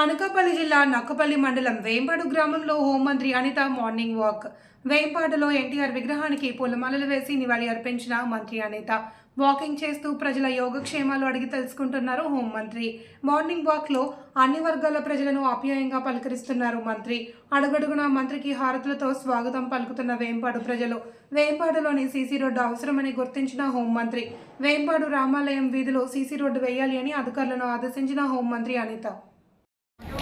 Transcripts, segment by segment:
అనకాపల్లి జిల్లా నక్కపల్లి మండలం వేంపాడు గ్రామంలో హోంమంత్రి అనిత మార్నింగ్ వాక్. వేంపాడులో ఎన్టీఆర్ విగ్రహానికి పూలమాలలు వేసి నివాళి అర్పించిన మంత్రి అనిత. వాకింగ్ చేస్తూ ప్రజల యోగక్షేమాలు అడిగి తెలుసుకుంటున్నారు హోంమంత్రి. మార్నింగ్ వాక్లో అన్ని వర్గాల ప్రజలను ఆప్యాయంగా పలకరిస్తున్నారు మంత్రి. అడుగడుగున మంత్రికి హారతులతో స్వాగతం పలుకుతున్న వేంపాడు ప్రజలు. వేంపాడులోని సీసీ రోడ్డు అవసరమని గుర్తించిన హోంమంత్రి. వేంపాడు రామాలయం వీధిలో సీసీ రోడ్డు వేయాలి అని అధికారులను ఆదేశించిన హోంమంత్రి అనిత.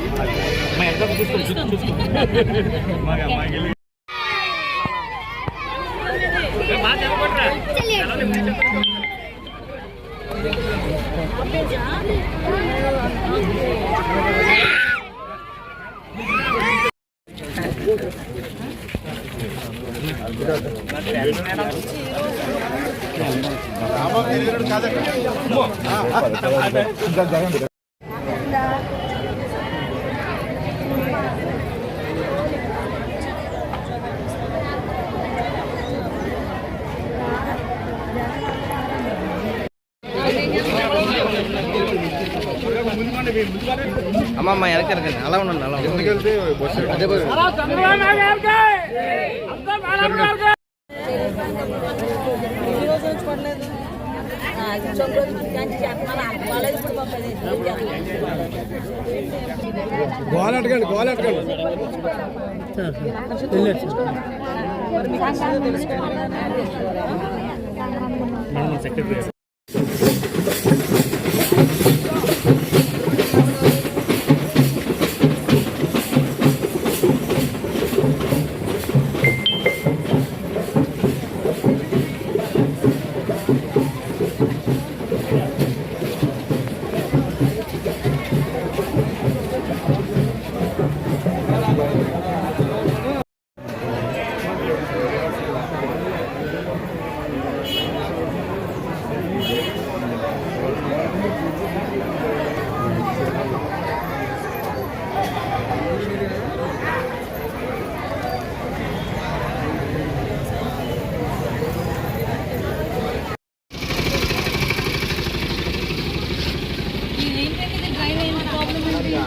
దా, ఇలారా. అలా చూడాలి. ఆ, మోయ్. అమ్మమ్మ వెనక వెనకండి అలా ఉండండి అలా ఉండండి. అదే పోయి. గోల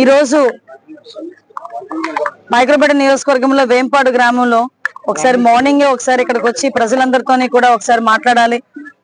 ఈరోజు మైక్రోపేట నియోజకవర్గంలో వేంపాడు గ్రామంలో ఒకసారి మార్నింగ్ ఒకసారి ఇక్కడికి వచ్చి ప్రజలందరితోని కూడా ఒకసారి మాట్లాడాలి.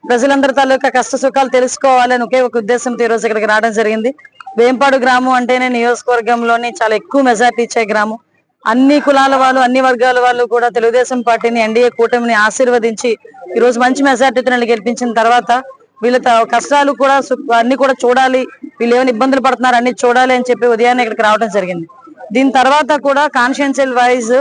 ప్రజలందరి తాలూకా కష్ట సుఖాలు తెలుసుకోవాలని ఒకే ఒక ఉద్దేశంతో ఈ రోజు ఇక్కడికి రావడం జరిగింది. వేంపాడు గ్రామం అంటేనే నియోజకవర్గంలోని చాలా ఎక్కువ మెజార్టీ ఇచ్చే గ్రామం. అన్ని కులాల వాళ్ళు అన్ని వర్గాల వాళ్ళు కూడా తెలుగుదేశం పార్టీని ఎన్డీఏ కూటమిని ఆశీర్వదించి ఈ రోజు మంచి మెజార్టీతో గెలిపించిన తర్వాత వీళ్ళ త- కష్టాలు కూడా అన్ని కూడా చూడాలి. వీళ్ళు ఏమైనా ఇబ్బందులు పడుతున్నారు అన్ని చూడాలి అని చెప్పి ఉదయాన్నే ఇక్కడికి రావడం జరిగింది. దీని తర్వాత కూడా కాన్షియన్షియల్ వైజ్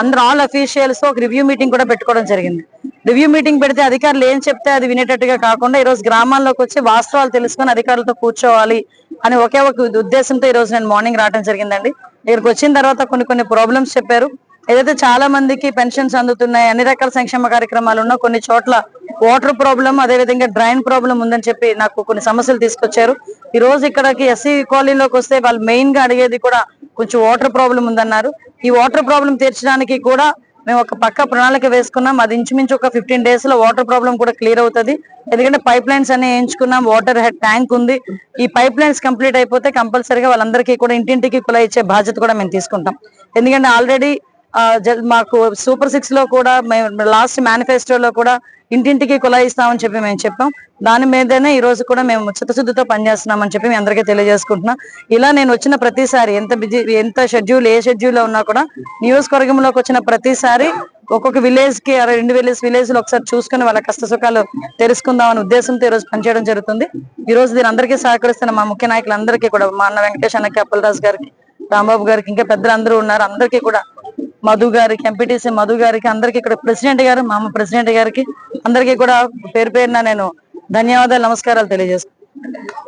అందరు ఆల్ అఫీషియల్స్ ఒక రివ్యూ మీటింగ్ కూడా పెట్టుకోవడం జరిగింది. రివ్యూ మీటింగ్ పెడితే అధికారులు ఏం చెప్తే అది వినేటట్టుగా కాకుండా ఈ రోజు గ్రామాల్లోకి వచ్చి వాస్తవాలు తెలుసుకొని అధికారులతో కూర్చోవాలి అని ఒకే ఒక ఉద్దేశంతో ఈ రోజు నేను మార్నింగ్ రావడం జరిగిందండి. ఇక్కడికి వచ్చిన తర్వాత కొన్ని కొన్ని ప్రాబ్లమ్స్ చెప్పారు. ఏదైతే చాలా మందికి పెన్షన్స్ అందుతున్నాయి అన్ని రకాల సంక్షేమ కార్యక్రమాలు ఉన్నా కొన్ని చోట్ల వాటర్ ప్రాబ్లం అదే విధంగా డ్రైన్ ప్రాబ్లం ఉందని చెప్పి నాకు కొన్ని సమస్యలు తీసుకొచ్చారు. ఈ రోజు ఇక్కడికి ఎస్సీ కాలనీలోకి వస్తే వాళ్ళు మెయిన్గా అడిగేది కూడా కొంచెం వాటర్ ప్రాబ్లం ఉందన్నారు. ఈ వాటర్ ప్రాబ్లం తీర్చడానికి కూడా మేము ఒక పక్క ప్రణాళిక వేసుకున్నాం. అది ఇంచుమించు ఒక ఫిఫ్టీన్ డేస్లో వాటర్ ప్రాబ్లం కూడా క్లియర్ అవుతుంది. ఎందుకంటే పైప్ లైన్స్ అన్ని వేయించుకున్నాం. వాటర్ హెడ్ ట్యాంక్ ఉంది. ఈ పైప్ లైన్స్ కంప్లీట్ అయిపోతే కంపల్సరీగా వాళ్ళందరికీ కూడా ఇంటింటికి కుల ఇచ్చే బాధ్యత కూడా మేము తీసుకుంటాం. ఎందుకంటే ఆల్రెడీ మాకు సూపర్ సిక్స్లో కూడా మేము లాస్ట్ మేనిఫెస్టోలో కూడా ఇంటింటికి కులాయి ఇస్తామని చెప్పి మేము చెప్పాం. దాని మీదనే ఈ రోజు కూడా మేము చిత్తశుద్ధితో పనిచేస్తున్నామని చెప్పి మీ అందరికీ తెలియజేసుకుంటున్నాం. ఇలా నేను వచ్చిన ప్రతిసారి ఎంత బిజీ ఎంత షెడ్యూల్ ఏ షెడ్యూల్లో ఉన్నా కూడా నియోజకవర్గంలోకి వచ్చిన ప్రతిసారి ఒక్కొక్క విలేజ్కి రెండు విలేజ్ విలేజ్లో ఒకసారి చూసుకుని వాళ్ళ కష్ట సుఖాలు తెలుసుకుందాం అనే ఉద్దేశంతో ఈ రోజు పనిచేయడం జరుగుతుంది. ఈ రోజు దీని అందరికీ సహకరిస్తున్న మా ముఖ్య నాయకులందరికీ కూడా మా అన్న వెంకటేష్ అన్నకి అప్పలరాజు గారికి రాంబాబు గారికి ఇంకా పెద్దలందరూ ఉన్నారు. అందరికీ కూడా మధు గారికి ఎంపీటీసీ మధు గారికి అందరికి ఇక్కడ ప్రెసిడెంట్ గారు మా అమ్మ ప్రెసిడెంట్ గారికి అందరికీ కూడా పేరు పేరున నేను ధన్యవాదాలు నమస్కారాలు తెలియజేస్తాను